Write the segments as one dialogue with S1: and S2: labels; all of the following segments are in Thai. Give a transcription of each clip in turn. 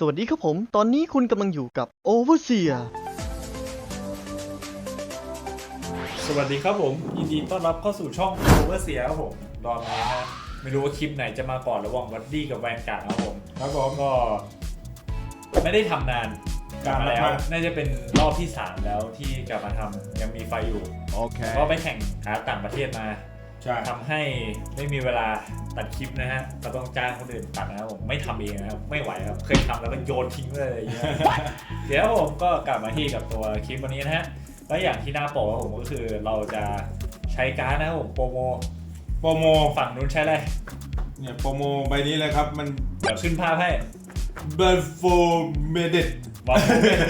S1: สวัสดีครับผม ตอนนี้คุณกำลังอยู่กับ Overseer
S2: สวัสดีครับผม ยินดีต้อนรับเข้าสู่ช่อง Overseer ครับผมรอนนี้นะไม่รู้ว่าคลิปไหนจะมาก่อนระหว่างวัดดี้กับแวนการ์ดครับผม
S3: ครับผม
S2: ก็ ไม่ได้ทำนานกลับมาแล้ว
S3: กลับมา
S2: น่าจะเป็นรอบที่ 3 แล้วที่กลับมาทำยังมีไฟอยู่
S3: Okay.
S2: ก็ไปแข่งหาต่างประเทศมา
S3: ใช่
S2: ทำให้ไม่มีเวลาตัดคลิปนะฮะก็ต้องจ้างคนอื่นตัดนะครับผมไม่ทำเองนะครับไม่ไหวครับเคยทำแล้วก็โยนทิ้งเลยอย่างเงี้ย เดี๋ยวผมก็กลับมาที่กับตัวคลิปวันนี้นะฮะแล้วอย่างที่หน้าปกครับผมก็คือเราจะใช้การ์ดนะครับผมโปรโม
S3: โปรโม
S2: ฝั่งนู้นใช้อะไร
S3: เนี่ยโปรโมใบนี้เลยครับ มัน
S2: เดี๋ยวขึ้นภาพให้
S3: b e r f o m e d e d
S2: วอลโฟเมต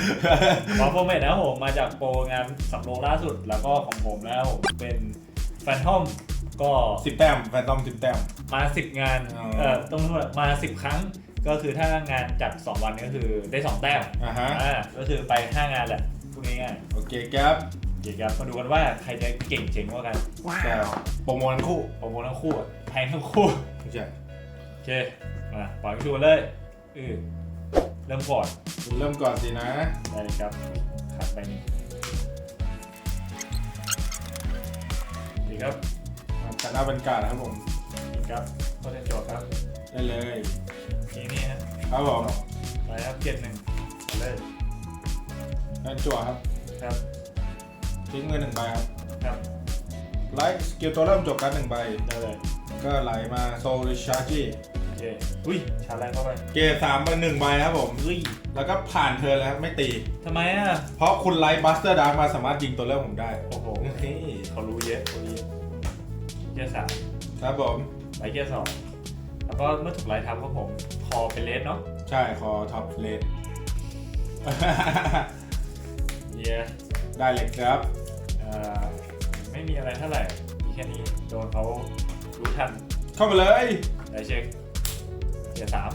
S2: วอลโฟเมตนะครับผมมาจากโปรงานสำโรงล่าสุดแล้วก็ของผมแล้วเป็นแฟนทอม ก็
S3: สิบแต้มแฟนตอมสิบแต้ม
S2: มา10งาน
S3: อ๋อ
S2: เอ่อต้องพูดว่ามา10ครั้ง ก็คือถ้างานจัด2วันก็คือได้2แต้ม
S3: อ่าฮะ
S2: อ่าก็คือไป5งานแหละพูดง่าย
S3: โอเคครับ
S2: ๆเดี๋ยวครับมาดูกันว่าใครจะเก่งเจ๋งกว่ากัน
S3: แต่โปรโมทั้งคู่
S2: โปรโมทั้งคู่อะแพงทั้งคู่
S3: ไม่ใช่
S2: โอเค มาปล่อยชูกันเลยอือเริ่มก่อน
S3: คุณเริ่มก่อนสินะ
S2: ได้เลยครับขาดไปหนึ่งดีครับ
S3: แต่หน้าบรรยากาศนะครับผม
S2: ดีครับก็จะจบครับ
S3: ได้เลย
S2: ทีนี้ฮะ
S3: ครับผม
S2: ไปครับเกียร์หนึ่งไปเลย
S3: นั่นจั่วครับ
S2: ครับ
S3: ทิ้งเงินหนึ่งใบครับ
S2: ครับ
S3: ไลท์สกิลตัวเริ่มจบการดหนึ่งใบ
S2: ได้เลย
S3: ก็ไหลมาโซลิชาร์จี
S2: โอเคอุ้ยชาร์จแรงเข้าไป
S3: เกรดสามใบหนึ่งใบครับผม
S2: อุ้ย
S3: แล้วก็ผ่านเธอแล้วครับไม่ตี
S2: ทำไมอะ
S3: เพราะคุณไลท์บัสเตอร์ดาร์มาสามารถยิงตัวเริ่มผมได้
S2: โอ้โห ร์สาม
S3: ครับผม
S2: ไปเกียร์สองแล้วก็เมื่อถูกไล่ทับครับผมคอเป็นเลสเนาะ
S3: ใช่คอท็อปเลด
S2: เย้
S3: ได้เลยครับ
S2: เอ่อไม่มีอะไรเท่าไหร่มีแค่นี้โดนเขารู้ทัน
S3: เข้ามาเลย
S2: ได้เช็คเกียร์สาม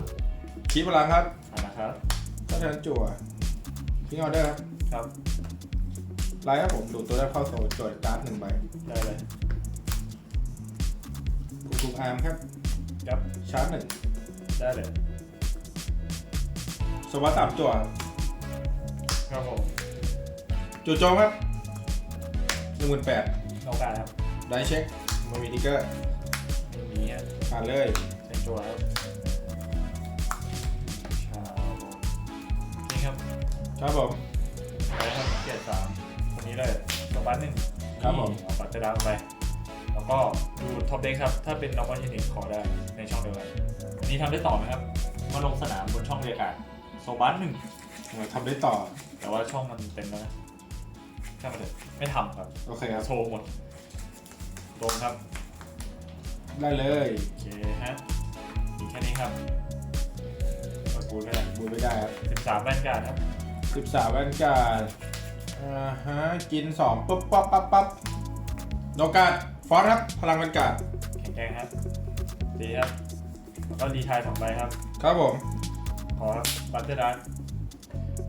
S3: คีพลังครับ
S2: เอานะครับ
S3: ถ้าเชิญจั่วทิ้งออเดอร์ครับ
S2: ครับ
S3: ไลท์ครับผมดูดตัวแรกเข้าโซ่จวดการ์ดหนึ่งใบ
S2: ได้เลย
S3: คุณคุมอาร์มครับ
S2: ครับ
S3: ชาร์จหนึ่ง
S2: ได้เลย
S3: สวัสดสามจั่วครับ
S2: ครับผม
S3: จู่โจมครับหนึ่งหมื่นแปด
S2: นอกการครับ
S3: ได้เช็คมันมีทิกเกอร์
S2: ไม่มีฮะ
S3: ผ่านเลย
S2: เซ็นจัวครับชาโบนี่ครับ
S3: ครับผม
S2: ไปครับเกียร์สามคนนี้เลยสบัสหนึ่ง
S3: ครับผม
S2: เอาปัตเตอร์ดาวไป แล้วก็ดูท็อปเด็กครับ ถ้าเป็นนอร์มอลยูนิตขอได้ในช่องเดียวกันอันนี้ทำได้ต่อไหมครับมาลงสนามบนช่องเรียกการโซบัสหนึ่ง
S3: เราทำได้ต่อ
S2: แต่ว่าช่องมันเต็มแล้วนะช่างมันเถอะไม่ทำครับ
S3: โอเคครับ
S2: โชว์หมดตรงครับ
S3: ได้เลย
S2: โอเคฮะมีแค่นี้ครับกดปูนก็ได้
S3: บูไม่ได้ครับ
S2: สิบสามแว่นการดครับ
S3: สิบสามแวนการ์ดอ่าฮะกินสองปุ๊บปั๊บปั๊บปั๊บโนกาด ฟอนต์ครับ พลังแวนการ์ด
S2: แข็งแกร่งครับ ดีครับแล้วก็รีไทายสองใบครับ
S3: ครับผม
S2: ขอครับบัตเตอร์ดัก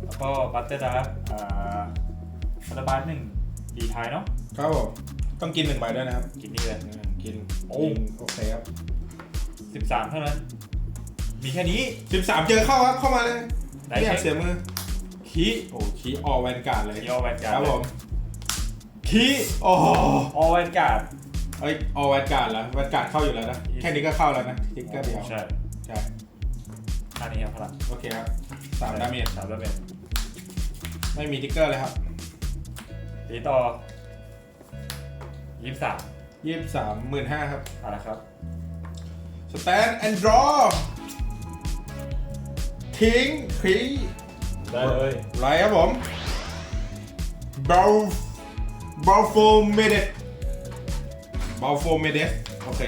S2: แล้วก็บัตเตอร์ดักอ่าพัตเตอร์บาร์หนึ่งรีไทายเนาะ
S3: ครับผม ต้องกินหนึ่งใบด้วยนะครับ
S2: กินนี่เลย
S3: อืมกิน
S2: โอ้
S3: กินโอเคครับ
S2: สิบสามเท่านั้น มีแค่นี้
S3: สิบสามเจอเข้าครับ เข้ามาเลย
S2: ได้
S3: ไม่อยาก
S2: เช็ค
S3: เสียมือคีโอ้คีออแวนการ์ดเลย
S2: คีออแวนการ์
S3: ครับ
S2: ด
S3: ผมคีโอ้
S2: ออแวนการ์ด
S3: เอ้ยออแวนการ์ดแล้วแวนการ์ดเข้าอยู่แล้วนะแค่นี้ก็เข้าแล้วนะทิกเกอร์เดียว
S2: ใช่
S3: ใช่
S2: อันนี้ครับพลัง
S3: โอเคครับสามดาเมจ
S2: สามดาเมจ
S3: ไม่มีทิกเกอร์เลยครับ
S2: ตีต่อยี่สิบสาม
S3: ยี่สิบสามหมื่นห้าครับ
S2: เอาละครับ
S3: สแตนแอนด์ดรอทิ้งคี
S2: ได้เลย
S3: ไรครับผมบาบาโฟเมเดส บาโฟเมเดสโอเค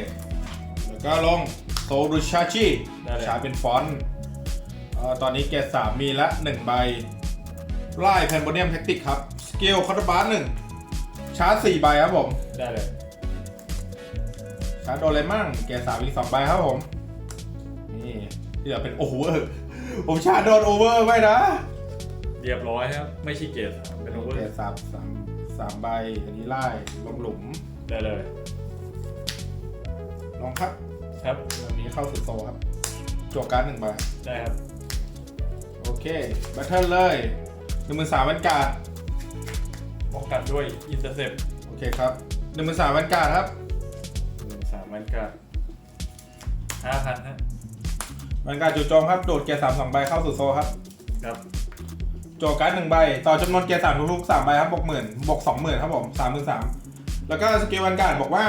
S3: แล้วก็ลงโซดูชาชิ
S2: ได้เลย
S3: ชาร์จเป็นฟอนต์เอ่อตอนนี้เกรดสามมีละหนึ่งใบไล่แพนโบเนียมแท็กติกครับสกิลคอร์ดบาร์หนึ่งชาร์จสี่ใบครับผม
S2: ได้เลย
S3: ชาร์จโดนอะไรมั่งเกรดสามอีกสองใบครับผม นี่ที่เหลือเป็นโอเวอร์ ผมชาร์จโดนโอเวอร์ไว้นะ
S2: เรียบร้อยครับ ไม่ใช่เกตเป็นโอเวอ
S3: เกรด
S2: ร์
S3: สามสามสามใบ อันนี้ไล่ลงหลุม
S2: ได้เลย
S3: ล องครับ
S2: ครับ
S3: อันนี้เข้าสู่โซครับจวกการ์ดหนึ่งใบ
S2: ได้ครับ
S3: เคบัตเทิลเลยหนึ่งหมื่นสามวันการ์ด
S2: ป้องกันด้วยอินเตอร์เซป
S3: โอเคครับหนึ่งหมื่นสามวันการ์ดครับ
S2: หนึ่งสามมันก็ห้าพันฮะ
S3: วันการ์ดจู่โจมครับโดดเกียร์สามสองใบเข้าสู่โซลครับ
S2: ครับ
S3: โจทย์การ์ดหนึ่งใบ ต่อจำนวนเกียร์สามทุกๆสามใบครับบวกหมื่นบวกสองหมื่นครับผมสามหมื่นสามแล้วก็สกิลวันการ์ดบอกว่า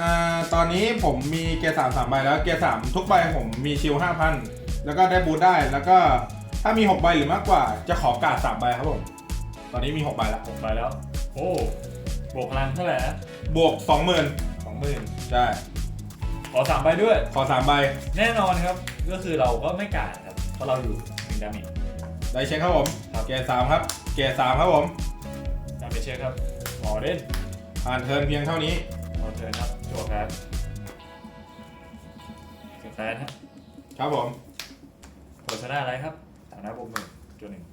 S3: อ่าตอนนี้ผมมีเกียร์สามสามใบแล้วเกียร์สามทุกใบผมมีชิลห้าพันแล้วก็ได้บูทได้แล้วก็ถ้ามีหกใบหรือมากกว่า จะขอการ์ดสามใบครับผมตอนนี้มีหกใบแล้ว
S2: ผมไปแล้ว โอ้ บวกพลังเท่าไหร่นะ
S3: บวกสองหมื่น
S2: สองหมื่น
S3: ใช่
S2: ขอสามใบด้วย
S3: ขอสามใบ
S2: แน่นอนครับ ก็คือเราก็ไม่กาดครับ เพราะเราอยู่หนึ่งดาเมจ
S3: ได้เช็คครับผม
S2: ครับ
S3: เกียร์สามครับเกียร์สามครับผม
S2: ดาเมจเช็คครับหมอเด่น
S3: ผ่านเทิร์นเพียงเท่านี้
S2: ขอเทิร์นครับจั่วครับเสียแฟนฮะ
S3: ครับผม
S2: โฆษณาอะไรครับฐานะบวกหนึ่งจั่วหนึ่ง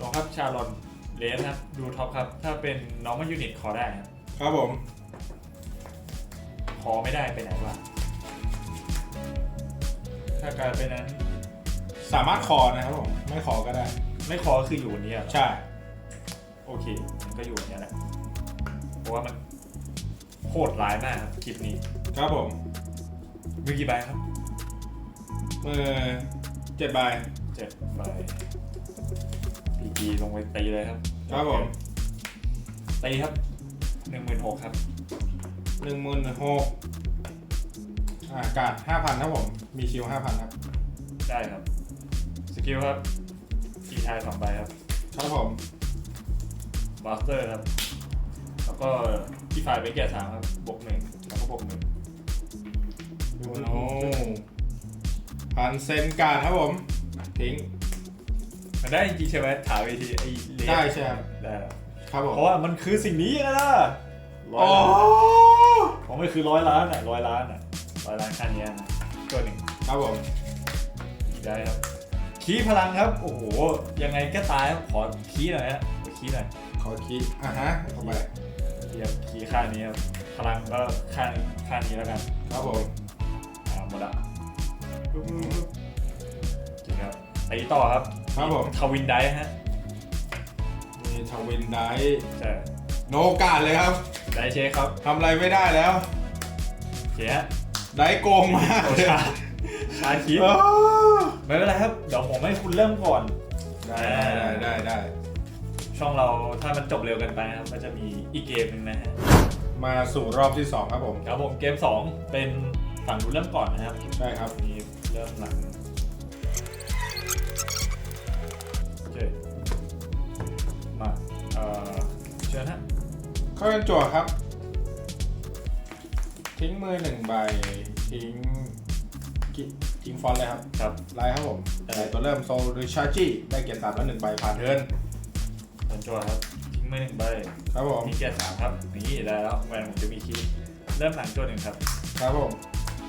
S2: ลองครับชาลอนเลสครับ ดูท็อปครับ ถ้าเป็นน้องมันยูนิตคอได้ครับ
S3: ครับผม
S2: คอไม่ได้ไปไหนวะถ้ากลายเป็นนั้น
S3: สามารถขอนะครับผม ไม่ขอก็ได้
S2: ไม่คอคืออยู่บนนี้อะ
S3: ใช่
S2: โอเคมันก็อยู่อย่างนี้แหละเพราะว่ามัน โคตรร้ายมากครับคลิปนี้
S3: ครับผม
S2: มือกี่ใบครับ
S3: มือเจ็ดใบ
S2: เจ็ดใบพีจีลงไปตีเลยครับ
S3: ครับผม
S2: ตีครับหนึ่งหมื่นหกครับ
S3: หนึ่งหมื่นหกอ่ากาดห้าพันครับผม มีชิวห้าพันครับ
S2: ได้ครับสกิลครับทีทายสองใบครับ
S3: ครับผม
S2: บาสเตอร์ครับ แล้วก็ที่ฝ่ายไปแก่สามครับบวกหนึ่งแล้วก็บวกหนึ่ง
S3: โอ้โหพันเซนการ์ดครับผม ทิ้ง
S2: มันได้จริงๆใช่ไหมถามอีกทีไอ้เลส
S3: ได้ใช่ครับ
S2: ได้ครับ
S3: ครับผม
S2: เพราะว่ามันคือสิ่งนี้นะล่ะร้อ
S3: โอ้
S2: ยล้านผมไม่คือร้อยล้านอะร้อยล้านอะร้อยล้านค่านี้นะตัวหนึ่ง
S3: ครับผม
S2: อีกได้ครับ คีย์พลังครับ โอ้โห ยังไงก็ตายครับขอคีย์หน่อยฮะขอคีย์หน่อย
S3: ขอคิดอะฮะเข้าไป
S2: เทียบคีย์ค่านี้ครับพลังก็ค่าค่านี้แล้วกัน
S3: ครับผม
S2: อ่าหมดละจริงครับตีต่อครับ
S3: ครับผม
S2: ทวินได้ฮะ
S3: มีทวินได
S2: ใช่
S3: โนกาดเลยครับ
S2: ได้เช็คครับ
S3: ทำอะไรไม่ได้แล้ว
S2: โอเคฮะ
S3: ได้โกงมาก
S2: โอ
S3: เลย
S2: ชาชาคิด
S3: อ้าว
S2: ไม่เป็นไรครับเดี๋ยวผมให้คุณเริ่มก่อน
S3: ได้ได้ได้ได้
S2: ช่องเราถ้ามันจบเร็วเกินไปนะครับก็จะมีอีกเกมหนึ่งนะฮะ
S3: มาสู่รอบที่สองครับผม
S2: ครับผมเกม 2 เป็นฝั่งนู้นเริ่มก่อนนะครับ
S3: ใช่ครับ
S2: มีเริ่มหลังโอเคมาเอ่อเชิญฮะ
S3: เข้าเป็นจั่วครับ ทิ้งมือหนึ่งใบ ทิ้งกิทิ้งฟอนต์เลยครับ
S2: ครับ
S3: ไลน์ครับผมไลน์ตัวเริ่มโซลดิชาร์จีได้เกียรติสามแล้วหนึ่งใบผ่านเทิร์น
S2: เชิญ จั่วครับทิ้งมือหนึ่งใบ
S3: ครับผม
S2: มีเกียร์สามครับนี่ได้แล้วแวนผมจะมีคีย์เริ่มหลังตัวหนึ่งครับ
S3: ครับผม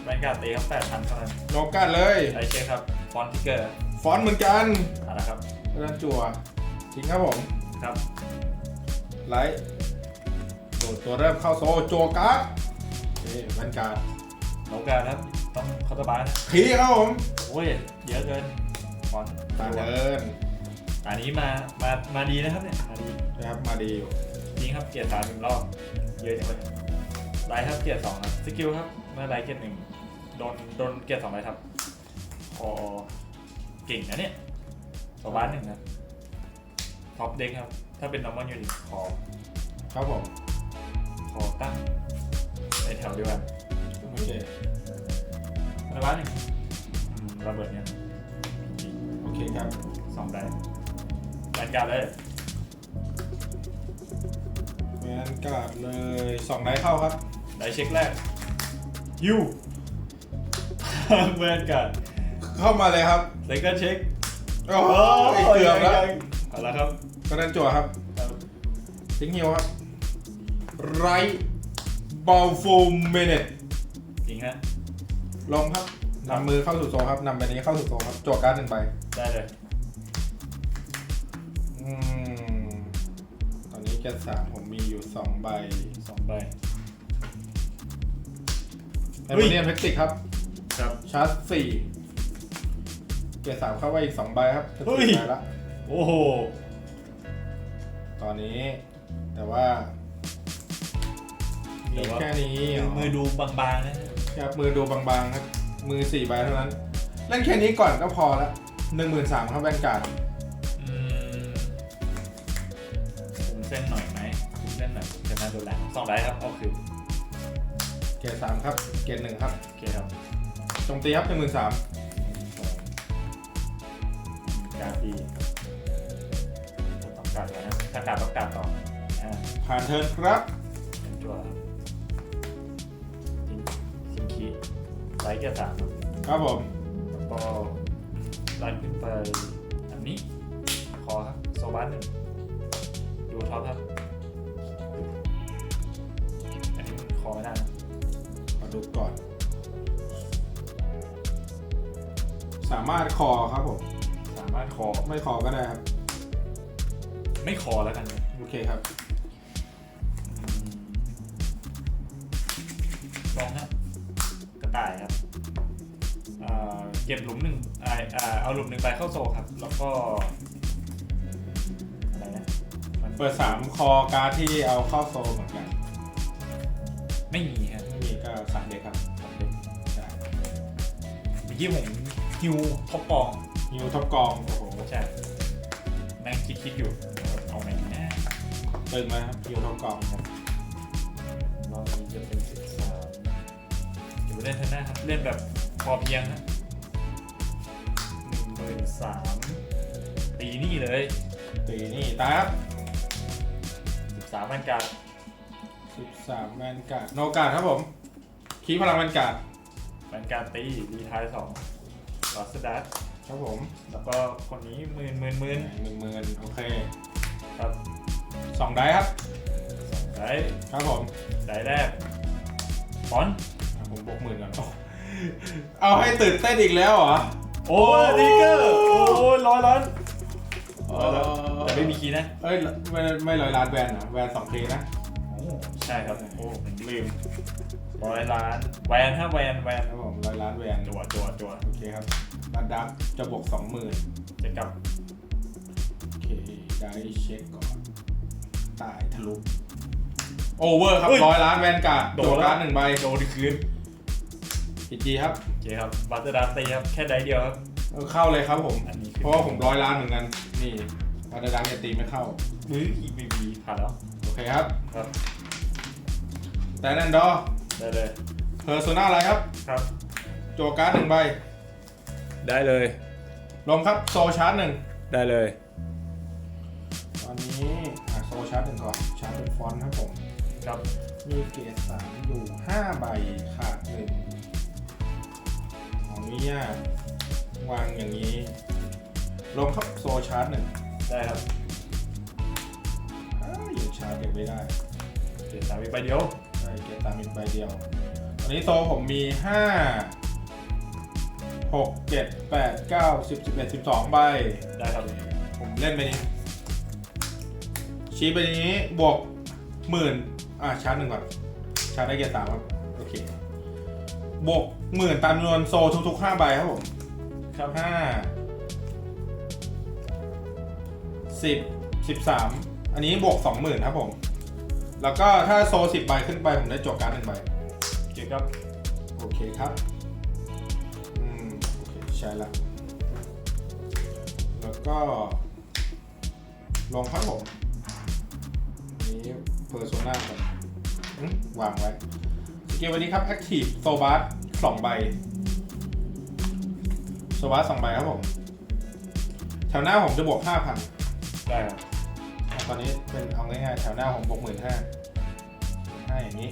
S2: แวนการ์ดตีครับแปดพันเท่านั้น
S3: โนกัดเลย
S2: ไอเช็คครับฟอนติเกอร์
S3: ฟอนต์เหมือนกัน
S2: เอาละครับ
S3: เริ่มจั่วทิ้งครับผม
S2: ครับ
S3: ไลท์โดดตัวเริ่มเข้าโซลจั่วการ์ดโอเคแวนการ์ด
S2: โนการครับต้องคอร์ตบาร์นะ
S3: ขีครับผม
S2: โอ้ยเยอะเกินฟอน
S3: ผ่านเทิร์น
S2: อันนี้มา มา มาดีนะครับเนี่ย มาดี
S3: นะครับมาดีอยู่
S2: จริงครับเกียร์สามหนึ่งรอบ เยอะจังเลยไลท์ครับเกียร์สองครับ สกิลครับ เมื่อไลท์เกียร์หนึ่งโดน โดนเกียร์สองไลท์ครับคอเก่งนะเนี่ยสบานหนึ่งนะท็อปเด็กครับ ถ้าเป็น normal unit คอ
S3: ครับผม
S2: คอตั้งในแถวเดียวกัน
S3: โอเค
S2: สบานหนึ่งอืมระเบิดเนี่ยจริง
S3: โอเคครับ
S2: สองได้ แบนการ์ดเลย
S3: แวนการ์ดเลยสองไดเข้าครับ
S2: ได้เช็คแรกยูแบนการ์ด
S3: เข้ามาเลยครับ
S2: เซคันเช็ค
S3: โอ้ยเกือบแล้ว
S2: เอาละครับ
S3: กระดานจั่วครับทิ้งฮิวครับไรบอลฟูเมเนต
S2: จริงฮะ
S3: ลงครับนำมือเข้าสู่โซนครับนำใบนี้เข้าสู่โซนครับจั่วการ์ดหนึ่งใบ
S2: ได้เลย
S3: ตอนนี้แกสามผมมีอยู่สองใบ
S2: สองใบ
S3: แอมเนียนเพ็กติกครับ
S2: ครับ
S3: ชาร์จสี่เกียร์สามเข้าไปอีกสองใบครับจะ
S2: เฮ้
S3: สี่
S2: ย
S3: ใบละ
S2: โอ้โห
S3: ตอนนี้ แต่ว่า มีแค่นี้
S2: มือมือดูบางๆนะฮะ
S3: ครับมือดูบางๆครับ มือสี่ใบเท่านั้น เล่นแค่นี้ก่อนก็พอละหนึ่งหมื่นสามครับแวนการ์ด
S2: ส้นหน่อยไหมคุมเส้นหน่อยชนะโดนแรงสองได้ครับเอาคืน
S3: เกียร์สามครับ เกียร์หนึ่งครับ
S2: โอเคครับ
S3: โจมตีครับหนึ่งหมื่นสาม
S2: สองการตีต้องการไว้นะถ้าการต้องการต่ออ่า
S3: ผ่านเทิร์นครับ
S2: เป็นจั่วครับทิ้งทิ้งคีย์ไลท์เกียร์สามครับ
S3: ครับผม
S2: แล้วก็ไล่ขึ้นไปอันนี้คอครับโซบัสหนึ่ง ดูท็อปครับอันนี้มันคอไม่ได้นะ
S3: มาดูก่อน สามารถคอครับผม
S2: สามารถคอ
S3: ไม่คอก็ได้ครับ
S2: ไม่คอแล้วกันนะ
S3: โอเคครับ
S2: อืมลองฮะกระต่ายครับอ่าเก็บหลุมหนึ่งอ่าอ่าเอาหลุมหนึ่งไปเข้าโซครับ แล้วก็อะไรนะมัน
S3: เปิดสามคอการ์ดที่เอาเข้าโซลเหมือนกัน
S2: ไม่มีครับ
S3: ไม่มีก็สามเด็กครับสามเด็กใช่
S2: เมื่อกี้ผมฮิวท็อปกอง
S3: ฮิวท็อปกองโอ้โห
S2: ใช่แม่งคิดคิดๆอยู่เอาไหนดีนะ
S3: ตึงไหมครับฮิวท็อปกองครับ
S2: รอบนี้จะเป็นสิบสามเดี๋ยวเล่นเท่านั้นครับเล่นแบบพอเพียงฮะหนึ่งหมื่นสามตีนี่เลย
S3: ตีนี่ตายครับ
S2: สิบสามบรรการ
S3: สิบสามแมนการ์ดโนการ์ดครับผมคีย์พลังแมนการ์ด
S2: บรรการตีดีท้ายสองลอสดัส
S3: ครับผม
S2: แล้วก็คนนี้หมื่นหมื่นหมื่น
S3: หนึ่งหมื่นโอเค
S2: ครับ
S3: สองได้ครับ
S2: ได้
S3: ครับผม
S2: ได้แรกฟอนต์
S3: อะผมบวกหมื่นก่อนโอ้เอาให้ตื่นเต้นอีกแล้วเหรอ
S2: โอ้ยดิเกอร์ โอ้ยร้อยล้าน
S3: เอ
S2: ร้อยล้าน
S3: อ
S2: แต่ไม่มีคีย์นะ
S3: เอ้ยไม่ไม่ร้อยล้านแวนนะแวนสองเคนะ
S2: โอ้ใช่ครับโอ้ผมลืมร้อยล้านแวนฮะแวนแวน
S3: ครับผมร้อยล้านแวน
S2: จัวจัวจัว
S3: โอเคครับบัตรดับจะบวกสองหมื่น
S2: จะกลับ
S3: โอเคได้เช็คก่อนตายทะลุโอเวอร์ครับร้อยล้านแวนการ์ดโดนการ์ดหนึ่งใบ
S2: โดนคืน
S3: พีจีครับ
S2: โอเคครับบัตเตอร์ดาตีครับแค่ได้เดียวครับ
S3: เออเข้าเลยครับผม
S2: อันนี้
S3: เพราะว่าผมร้อยล้านเหมือนกัน นี่บัตรดับจะตีไม่เข้า
S2: มืออีกไม่มีผ่านแล้ว
S3: โอเคครับ
S2: ครับ
S3: แต่นันดอ
S2: ได้เลย
S3: เพอร์โซนาอะไรครับ
S2: ครับ
S3: โจการ์ดหนึ่งใบ
S2: ได้เลย
S3: ลงครับโซชาร์จหนึ่ง
S2: ได้เลย
S3: ตอนนี้อะโซชาร์จหนึ่งก่อน ชาร์จเป็นฟอนต์ครับผม
S2: ครับ
S3: มีเกรดสามอยู่ห้าใบขาดหนึ่งของนี้อะวางอย่างนี้ ลงครับโซชาร์จหนึ่ง
S2: ได้ครับ
S3: อ้าวยังชาร์จยังไม่ได้
S2: เจ็ดสามอีกใบเดียว
S3: ได้เกรดตามอีกใบเดียวตอนนี้โซผมมีห้าหกเจ็ดแปดเก้าสิบสิบเอ็ดสิบสองใบ
S2: ได้ครับ
S3: ผมเล่นไปนี้ ชี้ไปนี้บวกหมื่นอะชาร์จหนึ่งก่อน ชาร์จได้เกียร์สามครับ โอเค บวกหมื่นตามจำนวนโซทุกๆห้าใบครับผม
S2: ครับ
S3: ห้า สิบสิบสามอันนี้บวกสองหมื่นครับผม แล้วก็ถ้าโซสิบใบขึ้นไป ผมได้จวการ์ดหนึ่งใบ
S2: โอเคครับ
S3: โอเคครับ อืม โอเค ใช่ละแล้วก็ ลงครับผม นี้เพอร์โซนาก่อนอืมวางไว้สกิลวันนี้ครับ Active โซบ a สสองใบโซบ a สสองใบครับผม แถวหน้าผมจะบวกห้าพัน
S2: ได้ครับ
S3: ตอนนี้เป็นเอาง่ายๆแถวหน้าผมบวกหมื่นห้าห้าอย่างนี้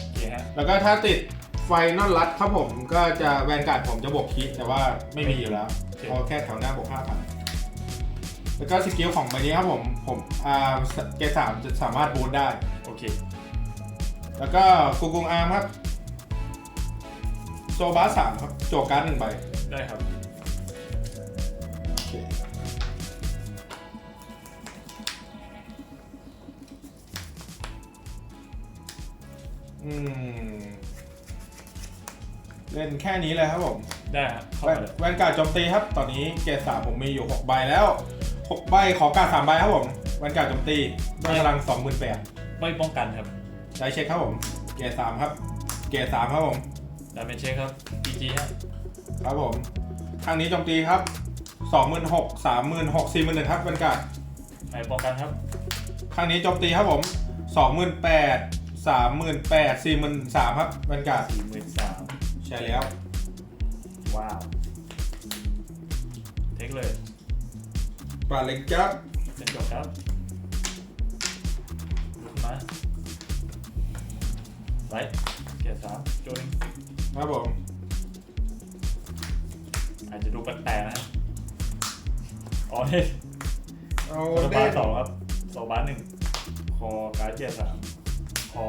S2: โอเคฮะ
S3: แล้วก็ถ้าติดไฟนอลรัดครับผมก็จะแวนการ์ดผมจะบวกคิดแต่ว่าไม่มีอยู่แล้วเพราะแค่แถวหน้าบวกห้าพันแล้วก็สกิลของใบนี้ครับผมผมอ่าเกรดสามจะสามารถบูทได้
S2: โอเค
S3: แล้วก็กุงกุงอาร์มครับ โซบาสามครับโจการ์ดหนึ่งใบ
S2: ได้ครับ
S3: อืม เล่นแค่นี้เลยครับผม
S2: ได้ครับเข้า
S3: แวน
S2: มาเลย
S3: แวนการ์ดโจมตีครับ ตอนนี้เกรดสามผมมีอยู่หกใบแล้วหกใบขอการ์ดสามใบครับผมแวนการ์ดโจมตีด้วยพลังสองหมื่นแปด
S2: ไม่ป้องกันครับ
S3: ได้เช็คครับผม เกรดสามครับ เกรดสามครับผม
S2: ดาเมจเช็คครับ PG ฮะ
S3: ครับผมทางนี้โจมตีครับสองหมื่นหกสามหมื่นหกสี่หมื่นหนึ่งครับแวนการ์ด
S2: ไม่ป้องกันครับ
S3: ข้างนี้โจมตีครับผมสองหมื่นแปด สามหมื่นแปดสี่หมื่นสามครับบรรยากาศ
S2: สี่หมื่นสาม
S3: ใช่แล้ว
S2: ว้าว เทคเลย
S3: ปลาเล็กจัด
S2: เป็นจบครับลุกมาไลท์เกียร์สามโจนิง
S3: ครับผม
S2: อาจจะดูแปลกๆนะฮะอ๋อเนี่ย
S3: เอา
S2: โซ
S3: ได้
S2: บาสองครับโซบาหนึ่งคอการ์ดเกียร์สาม คอ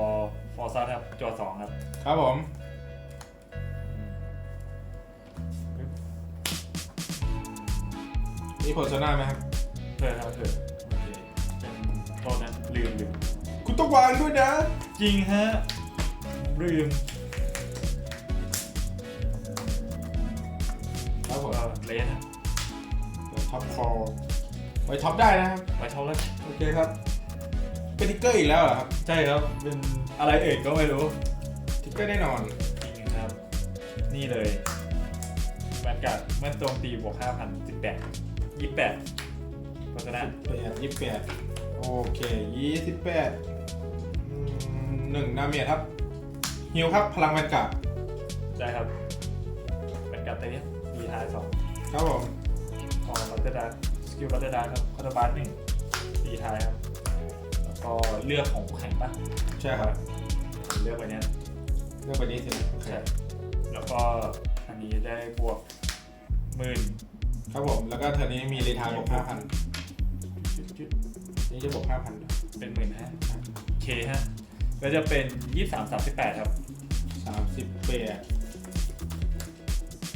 S2: ฟอร์ซัสครับจอสองครับ
S3: ครับผมมีโพสนาไหมครับ
S2: เพื่อครับเพื่อโอเคเป็นตอนนั้นลืมลืม
S3: คุณต้องวางด้วยนะ
S2: จริงฮะลืม
S3: ครับผม
S2: ก็เลนฮะ
S3: ท็อปคอไว้ท็อปได้นะครับ
S2: ไว้เท่าแล้ว
S3: โอเคครับ เป็นทิกเกอร์อีกแล้วเหรอครับ
S2: ใช่ครับ เป็นอะไรเอ่ยก็ไม่รู้
S3: ทิกเกอร์แน่นอน
S2: จริงครับ นี่เลยแวนการ์ดเมื่อโจมตีบวกห้าพันสิบแปดยี่แปดเพราะฉะนั้น
S3: แปดยี่สิบแปดโอเคยี่สิบแปดหนึ่งนาเมียครับฮิวครับพลังแวนการ์ด
S2: ได้ครับแวนการ์ดเตะดีทายสอง
S3: ครับผม
S2: พอบัตเตอร์ดาร์สกิลบัตเตอร์ดาร์ครับคอร์ดบาร์หนึ่งดีทายครับแล้ว ก็เลือกของแข่งปะ
S3: ใช่ครับ
S2: เลือกไปเนี้ย
S3: เลือกไปนี้สิโอเค
S2: ใช่แล้วก็อันนี้ได้บวกหมื่น
S3: ครับผม แล้วก็เทอร์นี้มีรีทายบวกห้าพันนี่จะบวกห้าพัน
S2: เป็นหมื่นฮะเคฮะก็จะเป็นยี่สามสามสิบแปดครับ
S3: สามสิบแปด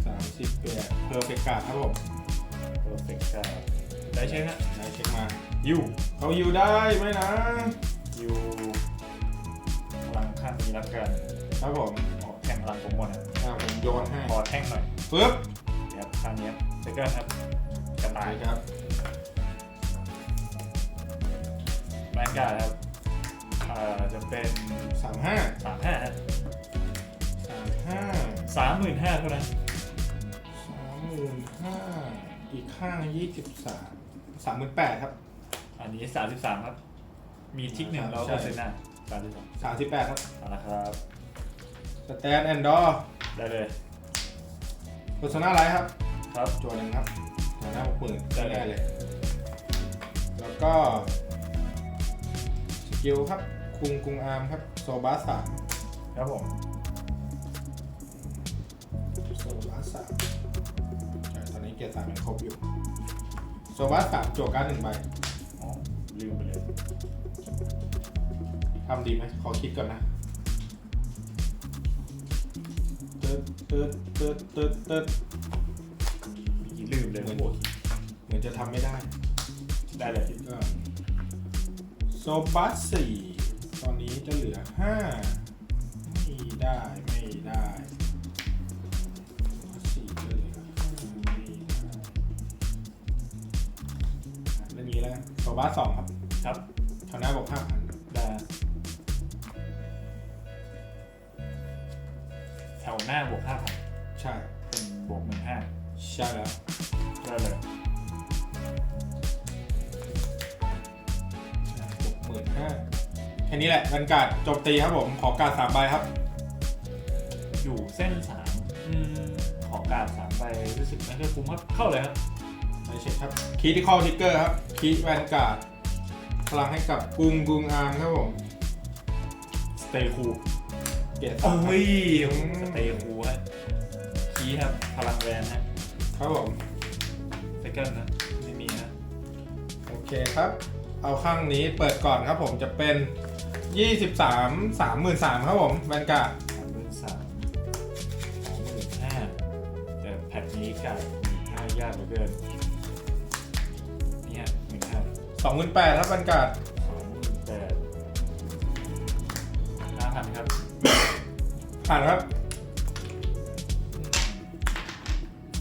S3: สามสิบแปดเพอร์เฟกการ์ดครับผม
S2: เพอร์เฟกต์ครับได้เช็คฮะ
S3: ได้เช็คมา
S2: ยู
S3: เขาฮิวได้ไหมนะ
S2: ยูพลังข้างนี้รับกัน
S3: ครับผม
S2: ออกแท่งพลังผมหมดนะ
S3: อ่าผมโยนให้
S2: ขอแท่งหน่อย
S3: ปึ๊บ
S2: เดี๋ยวข้างนี้เซกเกอร์ครับกระ
S3: ไป
S2: ต่าย
S3: ครับ
S2: แมนการ์ดครับอ่าจะเป็น
S3: สามห้า
S2: สามห้า
S3: สามห้า
S2: สามหมื่นห้าเท่านั้น
S3: สามหมื่นห้าอีกข้างยี่สิบสามสามหมื่นแปดครับ
S2: อั นนี้สามสิบสามครับ มีทิกหนึ่งแล้ว
S3: ใช่
S2: ก็เซนหน้าสามสิบสาม
S3: สามสิบแปดครับ
S2: เอาละครับ
S3: สแตนแอนด์ดอร์
S2: ได้เลย
S3: โฆษณาไรครับ
S2: ครับ
S3: จวนหนึ่งครับหาหน้าหกหมื่น
S2: ได้
S3: ได้
S2: เลย
S3: เลย แล้วก็สกิลครับคุงกุงอาร์มครับโซบาสาม
S2: ครับผม
S3: โซบาสามใช่ตอนนี้เกียร์สามยังครบอยู่ โซบาสามโจการ์ดหนึ่งใบ
S2: อ๋อ ลืมไปเลย
S3: ทำดีไหมขอคิดก่อนนะเติร์ดเติร์ดเติร์ดเติร์ดเติร์ด
S2: เมื่อกี้ลืมเลย
S3: เหมือน
S2: โอ้ย
S3: เหมือนจะทำไม่ได้
S2: ได้เลย
S3: คิดก่อนโซบาสสี่ตอนนี้จะเหลือห้าไม่ได้ไม่ได้โซบาสสี่จะเหลือห้าไม่ได้อะเรื่องนี้แล้วกันโซบาสสองครับ
S2: ครับ
S3: ชนะบอกห้าพัน
S2: ได้แถวหน้าบวกห้าพัน
S3: ใช่
S2: เป็นบวกหมื่นห้า
S3: ใช่แล้ว
S2: ได้เลย
S3: ใช่หกหมื่นห้าแค่นี้แหละบรรยากาศโจมตีครับผม ขอการดสามใบครับ
S2: อยู่เส้นสามอืมขอการดสามใบรู้สึกไม่ค่อยคุ้มครับเข้าเลยครับ
S3: ไม่ใช่ครับ คีที่คอทิกเกอร์ครับ คีแวนการ์ด พลังให้กับกุงกุงอาร์มครับผม
S2: สเตย์คูล
S3: เกียรติ
S2: โอ้ย
S3: อืม
S2: สเตย์คูลฮะคีย์ครับพลังแวนฮะ
S3: ครับผม
S2: เซคันด์นะไม่มีฮะ
S3: โอเคครับ เอาข้างนี้เปิดก่อนครับผมจะเป็น 23 33,000ครับผมแวนการ์ด
S2: สามหมื่นสามสองหมื่นห้าแต่แพทนี้กาดห้ายากเหลือเกินนี่ฮะห มื่นห้า
S3: 28,000ครับแวนการ์ด
S2: สองหมื่นแปดห้าพันครับ
S3: ผ่านครับ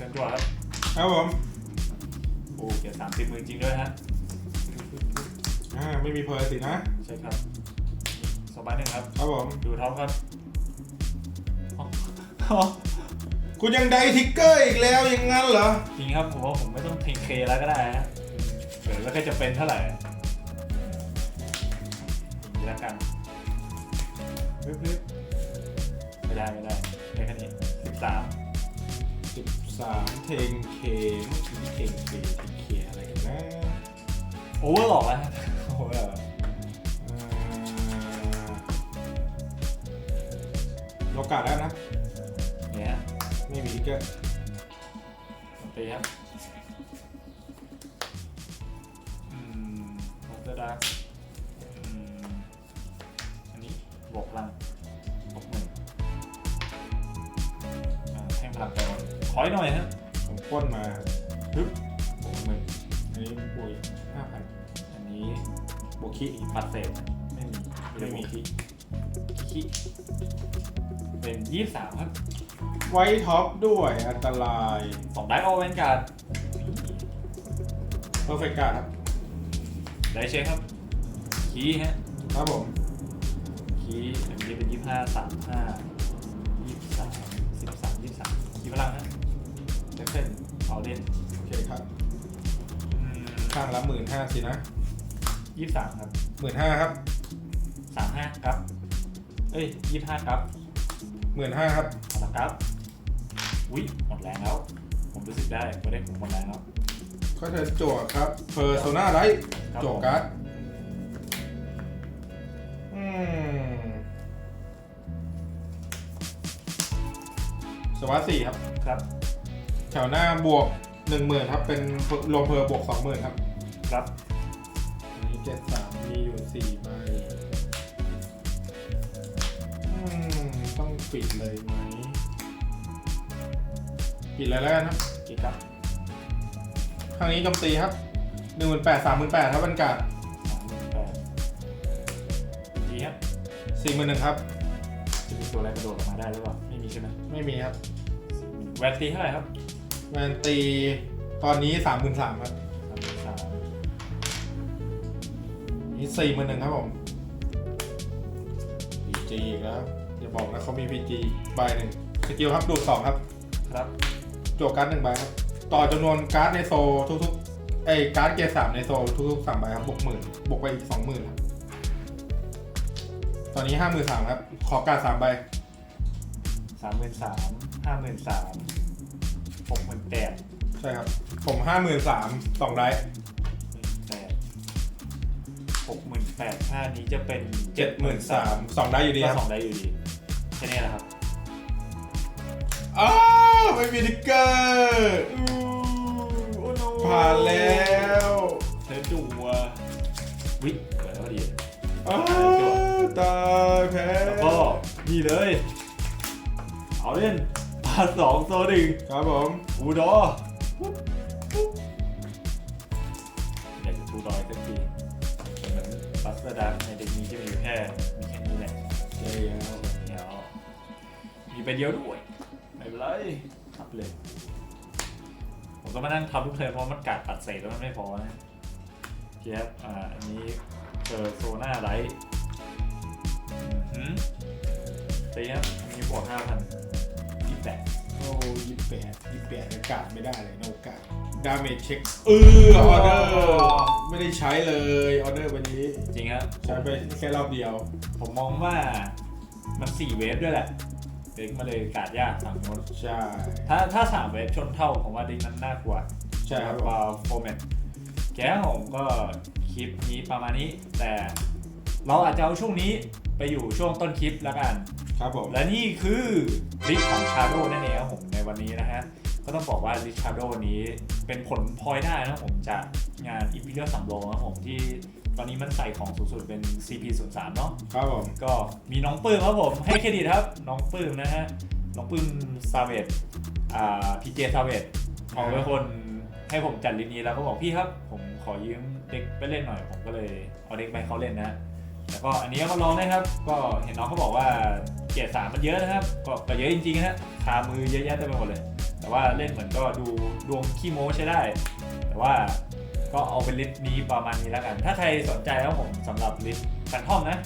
S2: นตัวครับ
S3: ครับผม
S2: โอ้เกียร์สามสิบมือจริงด้วยฮะ
S3: อ่าไม่มีเพอร์สินะ
S2: ใช่ครับ สบายหนึ่งครับ
S3: ครับผม
S2: ดูท็อปครับอ๋ออ๋อ
S3: คุณยังไดทิกเกอร์อีกแล้วอย่างงั้นเหรอ
S2: จริงครับผมว่าผมไม่ต้องเทงเคแล้วก็ได้ฮะเกิด แล้วก็จะเป็นเท่าไหร่อย่างนี้แล้วกันปึ๊บปึ๊บไม่ได้ไม่ได้ได้แค่นี้สิบสาม
S3: สิบสามเทงเคเมื่อกี้เทงเคเทงเคอะไรกันนะ
S2: โอเวอร์หลอกแล้วฮะโอเวอร์
S3: อ่าโลกาสแล้วนะ
S2: เนี่ยฮะ
S3: ไม่มีทิกเกอร์
S2: ตีครับ อนสเตอร์ดาร์กอืมอันนี้บวกพลังบวกหนึ่งอ่าแท่งพลังไปหมดขออีกหน่อยฮะ
S3: ผมปล้นมา
S2: ปึ๊บโอ้หมื่น
S3: อันนี้บวกห้าพัน
S2: อันนี้
S3: บวกคิ
S2: อีปัดเศษไม่มี
S3: ไม่มี
S2: คิคิเป็นยี่สามครับ
S3: ไว้ท็อปด้วยอันตราย
S2: สองได้ออเวนการ์ด
S3: เพอร์เฟกต์การ์ดครับ
S2: ได้เช็คครับ คีฮะ
S3: ครับผม
S2: คีอันนี้เป็นยี่ห้าสามห้ายี่สามสิบสามยี่สามคีพลังฮะเดฟเฟนเอาเด่น
S3: โอเคครับ ข้างละหมื่นห้าสินะ
S2: ยี่สามครับ
S3: หมื่นห้าครับ
S2: สามห้าครับ เอ้ยยี่ห้าครับ
S3: หมื่นห้าครับ
S2: เอาละครับ อุ้ยหมดแรงแล้ว ผมรู้สึกได้ไม่ได้ผมหมดแรงแล้ว
S3: ก็เธอจั่วครับเพอร์โซนาไร
S2: ครับ
S3: จั่ว
S2: ผม
S3: การ์ดอืมสวัสดีครับ
S2: ครับ
S3: แถวหน้าบวกหนึ่งหมื่นครับ เป็นรวมเพอร์บวกสองหมื่นครับ
S2: ครับ
S3: อันนี้เจ็ดสามมีอยู่สี่ใบอืมต้องปิดเลยไหม ปิดเลยแล้วกันครับ
S2: กี่ครับ
S3: ครั้งนี้โจมตีครับหนึ่งหมื่นแปดสามหมื่นแปดครับบรรยากาศ
S2: สองหมื่นแปดดีครับ
S3: สี่หมื่นหนึ่งครับ
S2: จะมีตัวอะไรกระโดดออกมาได้หรือเปล่า ไม่มีใช่ไหม
S3: ไม่มีครับ
S2: แวนตีเท่าไหร่ครับ
S3: แมนตีตอนนี้สามหมื่นสามครับ
S2: สามหมื่นสาม
S3: นี่สี่หมื่นหนึ่งครับผมพีจีอีกแล้วอย่าบอกนะเขามีพีจีใบหนึ่งสกิลครับดูดสองครับ
S2: ครับ
S3: จั่วการ์ดหนึ่งใบครับ ต่อจำนวนการ์ดในโซลทุกๆเอ้ยการ์ดเกียร์สามในโซลทุกๆสามใบครับบวกหมื่นบวกไปอีกสองหมื่นครับ ตอนนี้ห้าหมื่นสามครับ ขอการ์ดสามใบ
S2: สามหมื่นสามห้าหมื่นสามหกหมื่นแปด
S3: ใช่ครับ ผมห้าหมื่นสามสองได
S2: แปดหกหมื่นแปดค่านี้จะเป็น
S3: เจ็ดหมื่นสามสองได้อยู่ดี
S2: ก็
S3: ครับ
S2: สองได้อยู่ดีแค่นี้แหละครับ
S3: อ้าวไม่มีทิกเกอร์
S2: โอ้โน
S3: ผ่านแล้ว
S2: เธอจั่ววิเกิดแล้วพอดี
S3: อ้าวตายแพ้
S2: แล้วก็นี่เลย เอาเล่นปาสองโซหนึ่ง
S3: ครับผม
S2: ทูดออยากจะทูดอยสักทีเหมือนบัสเตอร์ดักในเด็กนี้จะมีอยู่แค่มีแค่นี้แหละ
S3: ใช่แล้ว
S2: เดี๋ยวมีไปเดียวด้วยไม่ เป็นไรทับเลยผมก็มานั่งทับทุกเทิร์นเพราะมันกัดปัดเศษแล้วมันไม่พอนะเทียบอ่าอันนี้เจอโซน่าไลท์อือหือตีครับอันนี้บวกห้าพันยี่แปด
S3: โอ้ยี่แปดยี่แปดอากาศไม่ได้เลยโนกาสดาเมจเช็คเออออเดอร์ไม่ได้ใช้เลยออเดอร์วันนี้
S2: จริงครับ
S3: ใช้ไปแค่รอบเดียว
S2: ผมมองว่ามันสี่เวฟด้วยแหละ เด็กมาเลยกาดยากฝั่งโน้น
S3: ใช่
S2: ถ้าถ้าสามเวฟชนเท่าผมว่าเด็กนั้นน่ากลัว
S3: ใช่ครับ
S2: กว่าโฟร์แมนแกผมก็คลิปนี้ประมาณนี้ แต่เราอาจจะเอาช่วงนี้ไปอยู่ช่วงต้นคลิปแล้วกัน
S3: ครับผม
S2: และนี่คือลิสของชาโดนั่นเองครับผมในวันนี้นะฮะ ก็ต้องบอกว่าลิสชาโดนี้เป็นผลพลอยได้นะครับผมจากงานอิมพีเรียลสัมโรงนะครับผมที่ ตอนนี้มันใส่ของสูงสุดเป็น CP03 เนาะ
S3: ครับผม
S2: ก็มีน้องปื้มครับผม ให้เครดิตครับ น้องปื้มนะฮะ น้องปื้มซาเวตอ่าพีเจซาเวตของเป็นคนให้ผมจัดลิสต์นี้แล้วก็บอกพี่ครับ ผมขอยืมเด็กไปเล่นหน่อย ผมก็เลยเอาเด็กไปให้เขาเล่นนะฮะแล้วก็อันนี้ก็มาลองได้ครับ ก็เห็นน้องเขาบอกว่าเกียร์สามมันเยอะนะครับ ก็ก็เยอะจริงๆนะฮะคามือเยอะแยะเต็มไปหมดเลย แต่ว่าเล่นเหมือนก็ดูดวงขี้โม้ใช้ได้ แต่ว่า ก็เอาเป็นลิสต์นี้ประมาณนี้แล้วกัน ถ้าใครสนใจแล้วผมสำหรับลิสต์แฟนทอมนะ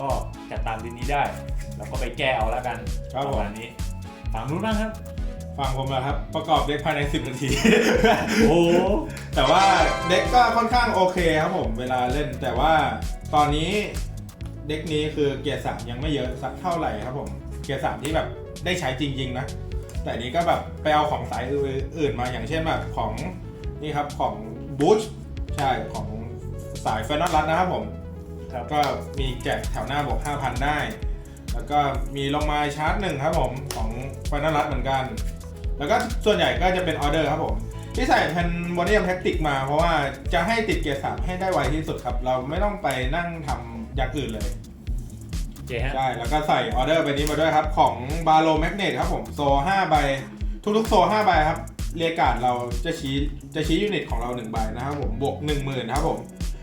S2: ก็จัดตามลิสต์นี้ได้ แล้วก็ไปแก้เอาแล้วกัน
S3: ครับ
S2: ป
S3: ผม
S2: ระมาณนี้ฝั่งนู้นบ้างครับ
S3: ฟังผมนะครับ ประกอบเด็กภายใน 10 นาที
S2: โอ้
S3: แต่ว่าเด็กก็ค่อนข้างโอเคครับผมเวลาเล่น แต่ว่าตอนนี้เด็กนี้คือเกียร์สามยังไม่เยอะสักเท่าไหร่ครับผมเกียร์สามที่แบบได้ใช้จริง ๆ นะ แต่อันนี้ก็แบบไปเอาของสายอื่นๆมาอย่างเช่นแบบของนี่ครับของ บูชใช่ของสายเฟนนอลรัดนะครับผม
S2: ครับ
S3: ก็มีแกะแถวหน้าบวก5,000 ได้ แล้วก็มีลงมาชาร์จหนึ่งครับผมของเฟนนอลรัดเหมือนกัน แล้วก็ส่วนใหญ่ก็จะเป็นออเดอร์ครับผม ที่ใส่แผ่นโมเดียมแท็กติกมาเพราะว่าจะให้ติดเกียร์สามให้ได้ไวที่สุดครับ เราไม่ต้องไปนั่งทำอย่างอื่นเลย
S2: โอเคฮะ
S3: ใช่ แล้วก็ใส่ออเดอร์ใบนี้มาด้วยครับ ของบาโลแมกเนตครับผม โซ5ใบ ทุกๆโซ5ใบครับ เรียกการ์ดเราจะชี้จะชี้ยูนิตของเรา1ใบนะครับผมบวก 10,000ครับผม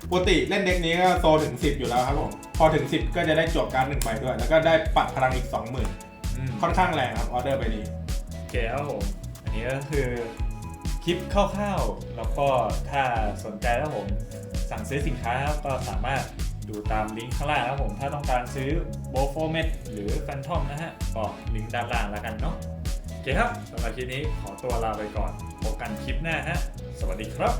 S3: ปกติเล่นเด็กนี้ก็โซถึง 10 อยู่แล้วครับผมพอถึง 10 ก็จะได้จวบการ์ดหนึ่งใบด้วย แล้วก็ได้ปัดพลังอีก 20,000
S2: อืม
S3: ค่อนข้างแรงครับออเดอร์ใบนี้
S2: โอเคครับผมอันนี้ก็คือคลิปคร่าวๆ แล้วก็ถ้าสนใจแล้วผมสั่งซื้อสินค้าครับก็สามารถดูตามลิงก์ข้างล่างนะครับผม ถ้าต้องการซื้อโบโฟเมดหรือแฟนทอมนะฮะ ก็ลิงก์ด้านล่างแล้วกันเนาะโอ เคครับสำหรับคลิปนี้ขอตัวลาไปก่อนพบกันคลิปหน้าฮะ สวัสดีครับ